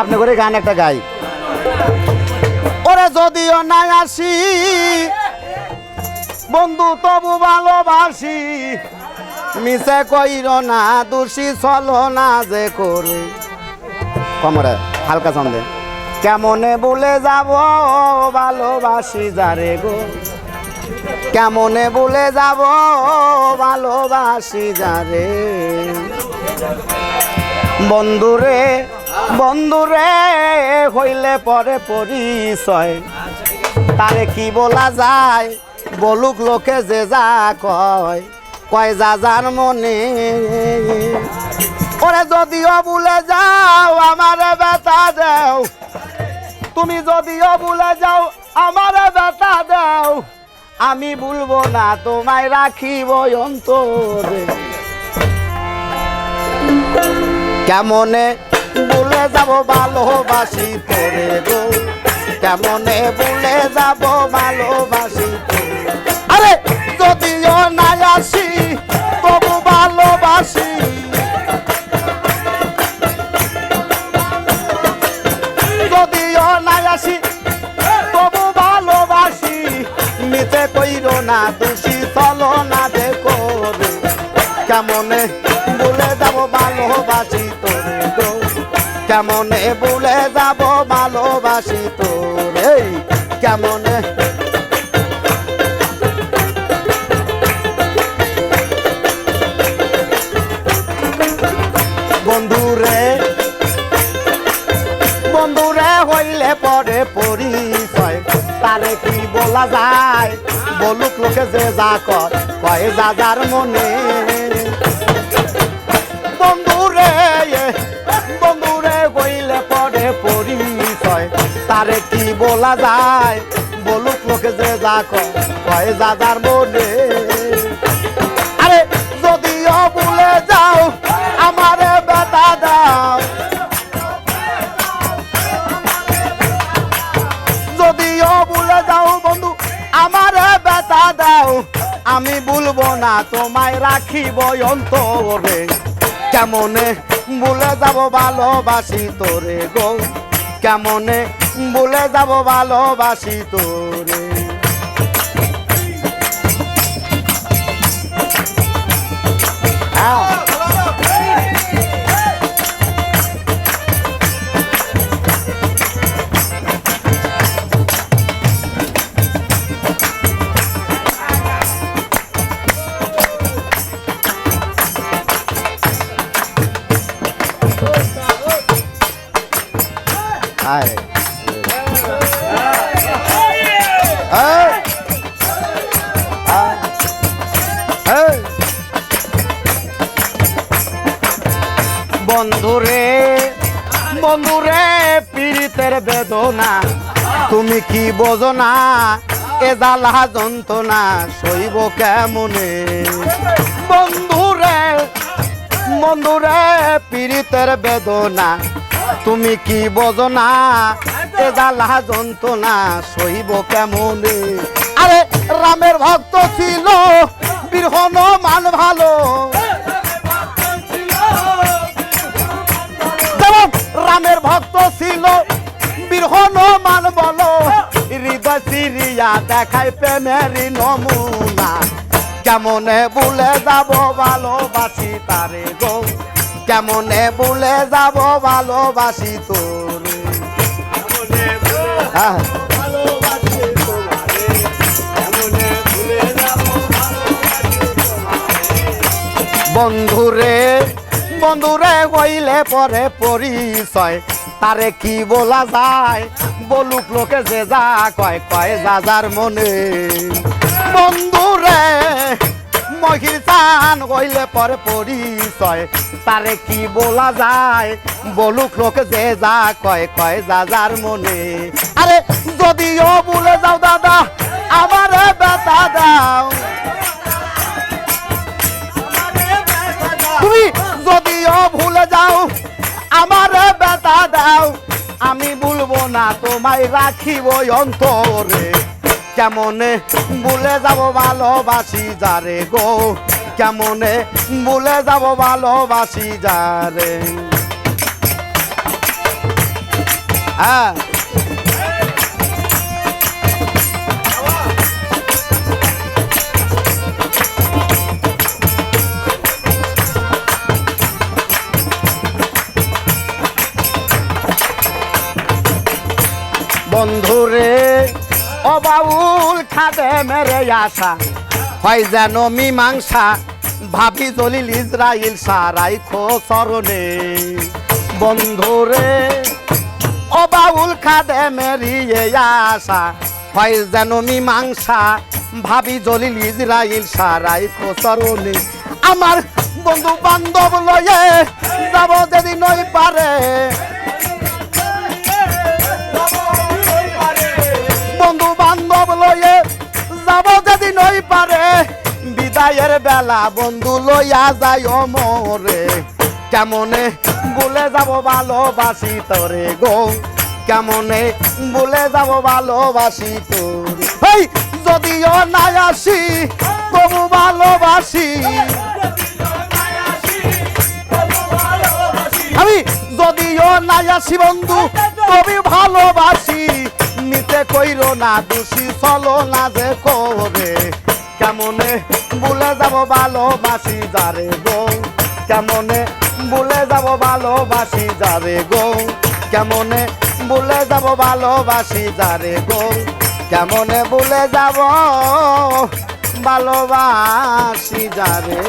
আপনি করে গান একটা গাই। ওরে যদিও নাই আসি, বন্ধু তবু ভালোবাসি, মিশে কইর না, দোষী চলো না যে করে। কমরে হালকা ছন্দে কেমনে বলে যাব ভালোবাসি যারে গো? কেমনে বলে যাব ভালোবাসি যারে? বন্ধুরে বন্ধুরে হইলে পরে পরিচয়। তারে কি বলা যায়? বলুক লোকে যে যা কয়। কয় যা যার মনে। ওরে যদিও ভুলে যাও, আমারে ব্যথা দাও। তুমি যদিও ভুলে যাও, আমারে ব্যথা দাও। আমি ভুলবো না, তোমায় রাখিব অন্তরে। কেমনে ভুলে যাব ভালোবাসি তোরে গো কেমনে ভুলে যাব ভালোবাসি। আরে, যদিও নাই আসি, তবু ভালোবাসি যদিও নাই আসি, তবু ভালোবাসি নিতে কইর না, দোষী চলো না দেখো। কেমনে বলে যাব ভালোবাসি গো কেমনে বলে যাব ভালোবাসি তোরে? কেমনে? বন্ধুরে বন্ধুরে হইলে পরে পরিচয়। তারে কি বলা যায়? বলুক লোকে যে যা কর কয়ে যা যার মনে। বলা যায়, বলুক লোকে যে যা কয়ে যার মনে। আরে, যদিও ভুলে যাও, আমারে বেতা দাও। যদিও ভুলে যাও, বন্ধু, আমারে বেতা দাও। আমি ভুলবো না, তোমায় রাখিব অন্তরে। কেমনে ভুলে যাব ভালোবাসি তোরে গো? কেমনে ভুলে যাব ভালোবাসি তোরে আহ। বন্ধুরে বন্ধুরে, পীড়িতের বেদনা। তুমি কি বোঝো না, এ জ্বালা যন্ত্রণা সইব কেমনে? বন্ধুরে বন্ধুরে, পীড়িতের বেদনা। তুমি কি বোঝো না, এ জ্বালা যন্ত্রণা সইব কেমনে? আরে, রামের ভক্ত ছিল বীর হনুমান ভালো। ভক্ত ছিল বীর হনুমান বলো হৃদয় সিরিয়া দেখায় প্রেমেরই নমুনা। কেমনে বলে যাব ভালোবাসি তারে গো? কেমনে বলে যাব ভালোবাসি তোরে? আহ, বন্ধুরে বন্ধুরে হইলে পরে পরিচয়। তারে কি বলা যায়? বলুক লোকে যে যা কয় কয় যা যার মনে বন্ধুরে মহির চান হইলে পরে পরিচয়। তারে কি বলা যায়? বলুক লোকে যে যা কয় কয় যা যার মনে। আরে, যদিও বলে যাও দাদা, আমারে তোমায় রাখিব অন্তরে। কেমনে বলে যাব ভালোবাসি যারে গো? কেমনে বলে যাব ভালোবাসি যারে? হ্যাঁ। বন্ধুরে অবাউল খাদে মেরে আসা হয় যেন মীমাংসা, ভাবি জলিল ইসরাইল সারাই খো খোসরণে বন্ধুরে অবাউল খাদে মেরিয়ে আসা হয় যেন মীমাংসা, ভাবি জলিল ইসরাইল সারাই খোসরণে আমার বন্ধু বান্ধব লয়ে যাব যদি নই পারে। যাব যদি নই পারে, বিদায়ের বেলা বন্ধু লইয়া যায় মরে। কেমনে বলে যাব ভালোবাসি তোরে গো? কেমনে বলে যাব ভালোবাসি তোর? হেই, যদিও না আসি, তবু ভালোবাসি। আমি যদিও না আসি বন্ধু, তবে কইর না দোষী, চলো না যে করে কেমনে বলে যাব ভালোবাসি যারে গো? কেমনে বলে যাব ভালোবাসি যারে গো? কেমনে বলে যাব ভালোবাসি যারে গো? কেমনে বলে যাব ভালোবাসি যারে?